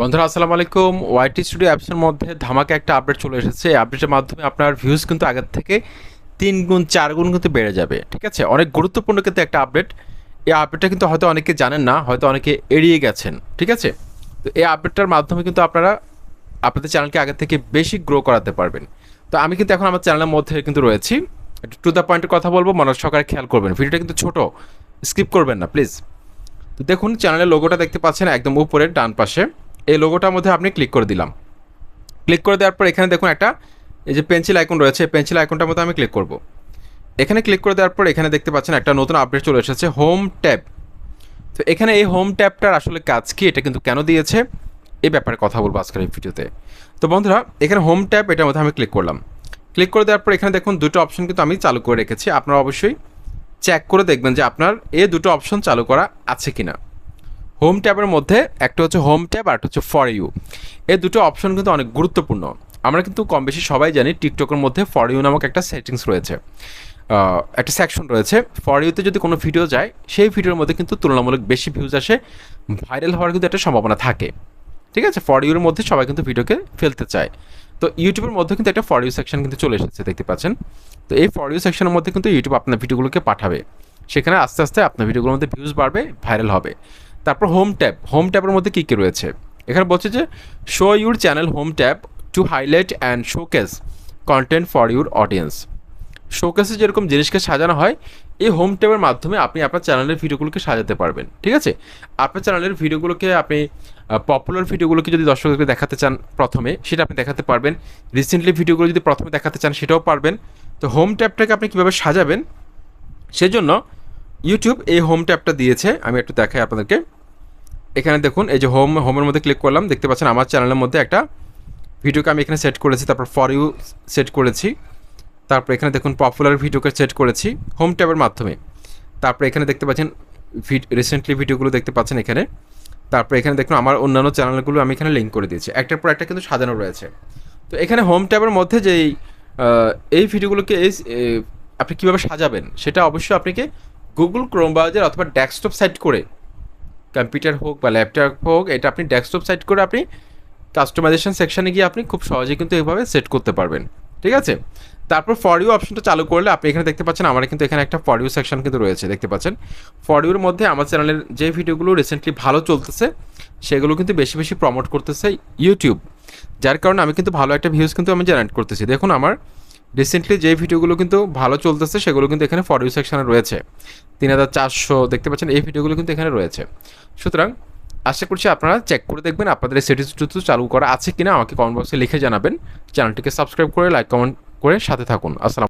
বন্ধুরা, আসসালামু আলাইকুম। ওয়াইটি স্টুডিও অ্যাপসের মধ্যে ধামাকা একটা আপডেট চলে এসেছে। আপডেটের মাধ্যমে আপনার ভিউজ কিন্তু আগের থেকে তিন গুণ, চার গুণ কিন্তু বেড়ে যাবে, ঠিক আছে? অনেক গুরুত্বপূর্ণ কিন্তু একটা আপডেট এই আপডেটটা কিন্তু হয়তো অনেকে জানেন না, হয়তো অনেকে এড়িয়ে গেছেন, ঠিক আছে? তো এই আপডেটটার মাধ্যমে কিন্তু আপনারা আপনাদের চ্যানেলকে আগের থেকে বেশি গ্রো করাতে পারবেন। তো আমি কিন্তু এখন আমার চ্যানেলের মধ্যে কিন্তু রয়েছি। একটু টু দ্য পয়েন্টের কথা বলব মনে সকালে খেয়াল করবেন। ভিডিওটা কিন্তু ছোট স্কিপ করবেন না প্লিজ তো দেখুন চ্যানেলের লোগোটা দেখতে পাচ্ছেন একদম উপরে, ডান পাশে। এই লোগোটার মধ্যে আপনি ক্লিক করে দিলাম। ক্লিক করে দেওয়ার পর এখানে দেখুন একটা, এই যে পেন্সিল আইকন রয়েছে পেন্সিল আইকনটার মধ্যে আমি ক্লিক করব। এখানে ক্লিক করে দেওয়ার পর এখানে দেখতে পাচ্ছেন একটা নতুন আপডেট চলে এসেছে হোম ট্যাব তো এখানে এই হোম ট্যাবটার আসলে কাজ কি, এটা কিন্তু কেন দিয়েছে এই ব্যাপারে কথা বলব আজকের এই ভিডিওতে। তো বন্ধুরা, এখানে হোম ট্যাব এটার মধ্যে আমি ক্লিক করলাম। ক্লিক করে দেওয়ার পর এখানে দেখুন দুটো অপশন কিন্তু আমি চালু করে রেখেছি, আপনারা অবশ্যই চেক করে দেখবেন যে আপনার এই দুটো অপশন চালু করা আছে কিনা। হোম ট্যাবের মধ্যে একটা হচ্ছে হোম ট্যাব আর একটা হচ্ছে ফর ইউ এই দুটো অপশন কিন্তু অনেক গুরুত্বপূর্ণ। আমরা কিন্তু কম বেশি সবাই জানি টিকটকের মধ্যে ফর ইউ নামক একটা সেটিংস রয়েছে। একটা সেকশন রয়েছে। ফর ইউতে যদি কোনো ভিডিও যায়, সেই ভিডিওর মধ্যে কিন্তু তুলনামূলক বেশি ভিউজ আসে। ভাইরাল হওয়ার কিন্তু একটা সম্ভাবনা থাকে। ঠিক আছে? ফর ইউর মধ্যে সবাই কিন্তু ভিডিওকে ফেলতে চায়। তো ইউটিউবের মধ্যে কিন্তু একটা ফর ইউ সেকশন কিন্তু চলে এসেছে, দেখতে পাচ্ছেন? তো এই ফর ইউ সেকশনের মধ্যে কিন্তু ইউটিউব আপনার ভিডিওগুলোকে পাঠাবে। সেখানে আস্তে আস্তে আপনার ভিডিওগুলোর মধ্যে ভিউজ বাড়বে ভাইরাল হবে। তারপর হোম ট্যাব হোম ট্যাবের মধ্যে কী কী রয়েছে? এখানে বলছে যে show your channel home tab to highlight and showcase content for your audience শোকেসে যেরকম জিনিসকে সাজানো হয়, এই হোম ট্যাবের মাধ্যমে আপনি আপনার চ্যানেলের ভিডিওগুলোকে সাজাতে পারবেন, ঠিক আছে? আপনার চ্যানেলের ভিডিওগুলোকে আপনি পপুলার ভিডিওগুলোকে যদি দর্শকদেরকে দেখাতে চান প্রথমে, সেটা আপনি দেখাতে পারবেন। রিসেন্টলি ভিডিওগুলো যদি প্রথমে দেখাতে চান, সেটাও পারবেন। তো হোম ট্যাবটাকে আপনি কীভাবে সাজাবেন? সেজন্য ইউটিউব এই হোম ট্যাবটা দিয়েছে, আমি একটু দেখাই আপনাদেরকে। এখানে দেখুন, এই যে হোম হোমের মধ্যে ক্লিক করলাম, দেখতে পাচ্ছেন আমার চ্যানেলের মধ্যে একটা ভিডিওকে আমি এখানে সেট করেছি, তারপর ফর ইউ সেট করেছি। তারপর এখানে দেখুন পপুলার ভিডিওকে সেট করেছি হোম ট্যাবের মাধ্যমে। তারপর এখানে দেখতে পাচ্ছেন রিসেন্টলি ভিডিওগুলো দেখতে পাচ্ছেন এখানে। তারপর এখানে দেখুন, আমার অন্যান্য চ্যানেলগুলো আমি এখানে লিঙ্ক করে দিয়েছি। একটার পর একটা কিন্তু সাজানো রয়েছে। তো এখানে হোম ট্যাবের মধ্যে যেই এই ভিডিওগুলোকে এই আপনি কীভাবে সাজাবেন, সেটা অবশ্যই আপনাকে গুগল ক্রোম ব্রাউজার অথবা ডেস্কটপ সাইট করে কম্পিউটার হোক বা ল্যাপটপ হোক, এটা আপনি ডেস্কটপ সাইট করে আপনি কাস্টমাইজেশন সেকশানে গিয়ে আপনি খুব সহজেই কিন্তু এভাবে সেট করতে পারবেন। ঠিক আছে? তারপর ফর ইউ অপশনটা চালু করলে আপনি এখানে দেখতে পাচ্ছেন আমার কিন্তু এখানে একটা ফর ইউ সেকশন কিন্তু রয়েছে, দেখতে পাচ্ছেন? ফর ইউর মধ্যে আমার চ্যানেলের যে ভিডিওগুলো রিসেন্টলি ভালো চলতেছে, সেগুলো কিন্তু বেশি বেশি প্রমোট করতেছে ইউটিউব যার কারণে আমি কিন্তু ভালো একটা ভিউজ কিন্তু আমি জেনারেট করতেছি। দেখুন আমার রিসেন্টলি যে ভিডিওগুলো কিন্তু ভালো চলতেছে, সেগুলো কিন্তু এখানে ফর ইউ সেকশনে রয়েছে। তিন হাজার চারশো দেখতে পাচ্ছেন, এই ভিডিওগুলো কিন্তু এখানে রয়েছে। সুতরাং আশা করছি আপনারা চেক করে দেখবেন, আপনাদের সেটিস সেটিংস চালু করা আছে কিনা, আমাকে কমেন্ট বক্সে লিখে জানাবেন। চ্যানেলটিকে সাবস্ক্রাইব করে লাইক কমেন্ট করে সাথে থাকুন। আসসালাম